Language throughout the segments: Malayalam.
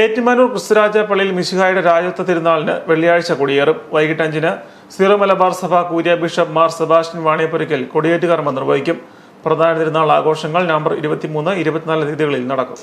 ഏറ്റുമാനൂർ ക്രിസ്തുരാജ പള്ളിയിൽ മിശിഹായുടെ രാജത്വ തിരുനാളിന് വെള്ളിയാഴ്ച കൊടിയേറും. വൈകിട്ട് അഞ്ചിന് സിറോ മലബാർ സഭ കൂര്യ ബിഷപ്പ് മാർ സെബാസ്റ്റ്യൻ വാണിയപ്പുരയ്ക്കൽ കൊടിയേറ്റ് കർമ്മം നിർവഹിക്കും. പ്രധാന തിരുനാൾ ആഘോഷങ്ങൾ നവംബർ ഇരുപത്തിമൂന്ന് ഇരുപത്തിനാല് തീയതികളിൽ നടക്കും.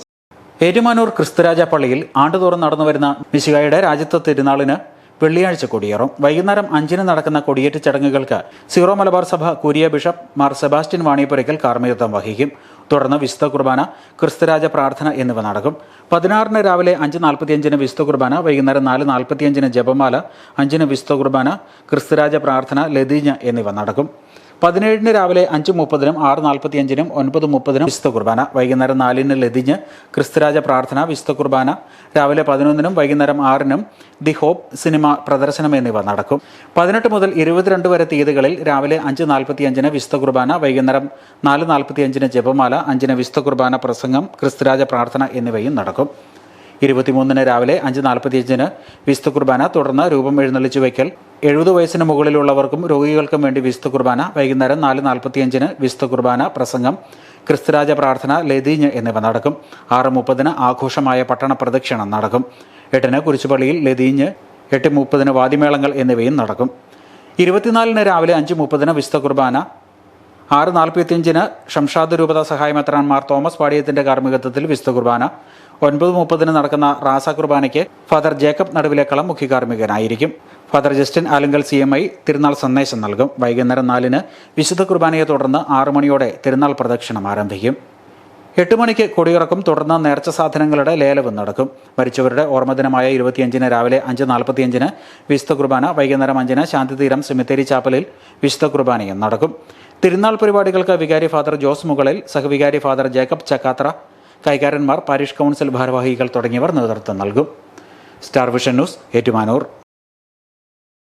ഏറ്റുമാനൂർ ക്രിസ്തുരാജ പള്ളിയിൽ ആണ്ടുതോറും നടന്നുവരുന്ന മിശിഹായുടെ രാജ്യത്വ തിരുനാളിന് വെള്ളിയാഴ്ച കൊടിയേറും. വൈകുന്നേരം അഞ്ചിന് നടക്കുന്ന കൊടിയേറ്റ് ചടങ്ങുകൾക്ക് സീറോ മലബാർ സഭ കുരിയ ബിഷപ്പ് മാർ സെബാസ്റ്റ്യൻ വാണിയപ്പുരയ്ക്കൽ കാർമ്മികത്വം വഹിക്കും. തുടർന്ന് വിശുദ്ധ കുർബാന ക്രിസ്തുരാജ പ്രാർത്ഥന എന്നിവ നടക്കും. പതിനാറിന് രാവിലെ അഞ്ച് നാൽപ്പത്തിയഞ്ചിന് വിശുദ്ധ കുർബാന വൈകുന്നേരം നാല് നാൽപ്പത്തിയഞ്ചിന് ജപമാല അഞ്ചിന് വിശുദ്ധ കുർബാന ക്രിസ്തുരാജ പ്രാർത്ഥന ലതീഞ്ഞ എന്നിവ നടക്കും. പതിനേഴിന് രാവിലെ അഞ്ച് മുപ്പതിനും ആറ് നാൽപ്പത്തിയഞ്ചിനും ഒൻപത് മുപ്പതിനും വിശുദ്ധ കുർബാന. വൈകുന്നേരം നാലിന് ലതിഞ്ഞ് ക്രിസ്തുരാജ പ്രാർത്ഥന വിശുദ്ധ കുർബാന. രാവിലെ പതിനൊന്നിനും വൈകുന്നേരം ആറിനും ദി ഹോപ്പ് സിനിമ പ്രദർശനം എന്നിവ നടക്കും. പതിനെട്ട് മുതൽ ഇരുപത്തിരണ്ട് വരെ തീയതികളിൽ രാവിലെ അഞ്ച് നാൽപ്പത്തിയഞ്ചിന് വിശുദ്ധ കുർബാന വൈകുന്നേരം നാല് നാൽപ്പത്തിയഞ്ചിന് ജപമാല അഞ്ചിന് വിശുദ്ധ കുർബാന പ്രസംഗം ക്രിസ്തുരാജ പ്രാർത്ഥന എന്നിവയും നടക്കും. ഇരുപത്തിമൂന്നിന് രാവിലെ അഞ്ച് നാൽപ്പത്തിയഞ്ചിന് വിശുദ്ധ കുർബാന തുടർന്ന് രൂപം എഴുന്നള്ളിച്ചു വയ്ക്കൽ. എഴുപത് വയസ്സിന് മുകളിലുള്ളവർക്കും രോഗികൾക്കും വേണ്ടി വിശുദ്ധ കുർബാന വൈകുന്നേരം നാല് നാൽപ്പത്തിയഞ്ചിന് വിശുദ്ധ കുർബാന പ്രസംഗം ക്രിസ്തുരാജ പ്രാർത്ഥന ലതീഞ്ഞ് എന്നിവ നടക്കും. ആറ് മുപ്പതിന് ആഘോഷമായ പട്ടണ പ്രദക്ഷിണം നടക്കും. എട്ടിന് കുരിശുപള്ളിയിൽ ലതീഞ്ഞ് എട്ട് മുപ്പതിന് വാദിമേളങ്ങൾ എന്നിവയും നടക്കും. ഇരുപത്തിനാലിന് രാവിലെ അഞ്ച് മുപ്പതിന് വിശുദ്ധ കുർബാന ആറ് നാൽപ്പത്തിയഞ്ചിന് ഷംഷാദ് രൂപത സഹായമെത്രാൻമാർ തോമസ് പാടിയത്തിന്റെ കാർമ്മികത്വത്തിൽ വിശുദ്ധ കുർബാന. ഒൻപത് മുപ്പതിന് നടക്കുന്ന റാസ കുർബാനയ്ക്ക് ഫാദർ ജേക്കബ് നടുവിലേക്കളം മുഖ്യ കാർമ്മികനായിരിക്കും. Father Justin Alunkal C M I തിരുനാൾ സന്ദേശം നൽകും. വൈകുന്നേരം നാലിന് വിശുദ്ധ കുർബാനയെ തുടർന്ന് ആറു മണിയോടെ തിരുനാൾ പ്രദക്ഷിണം ആരംഭിക്കും. എട്ട് മണിക്ക് കൊടിയിറക്കും. തുടർന്ന് നേർച്ച സാധനങ്ങളുടെ ലേലവും നടക്കും. മരിച്ചവരുടെ ഓർമ്മദിനമായ ഇരുപത്തിയഞ്ചിന് രാവിലെ അഞ്ച് നാൽപ്പത്തിയഞ്ചിന് വിശുദ്ധ കുർബാന. വൈകുന്നേരം അഞ്ചിന് ശാന്തിതീരം സെമിത്തേരി ചാപ്പലിൽ വിശുദ്ധ കുർബാനയും നടക്കും. തിരുനാൾ പരിപാടികൾക്ക് വികാരി ഫാദർ ജോസ് മുകളിൽ സഹവികാരി ഫാദർ ജേക്കബ് ചക്കാത്ര കൈകാരന്മാർ പാരിഷ് കൗൺസിൽ ഭാരവാഹികൾ തുടങ്ങിയവർ നേതൃത്വം നൽകും. Star vision news Ettumanoor.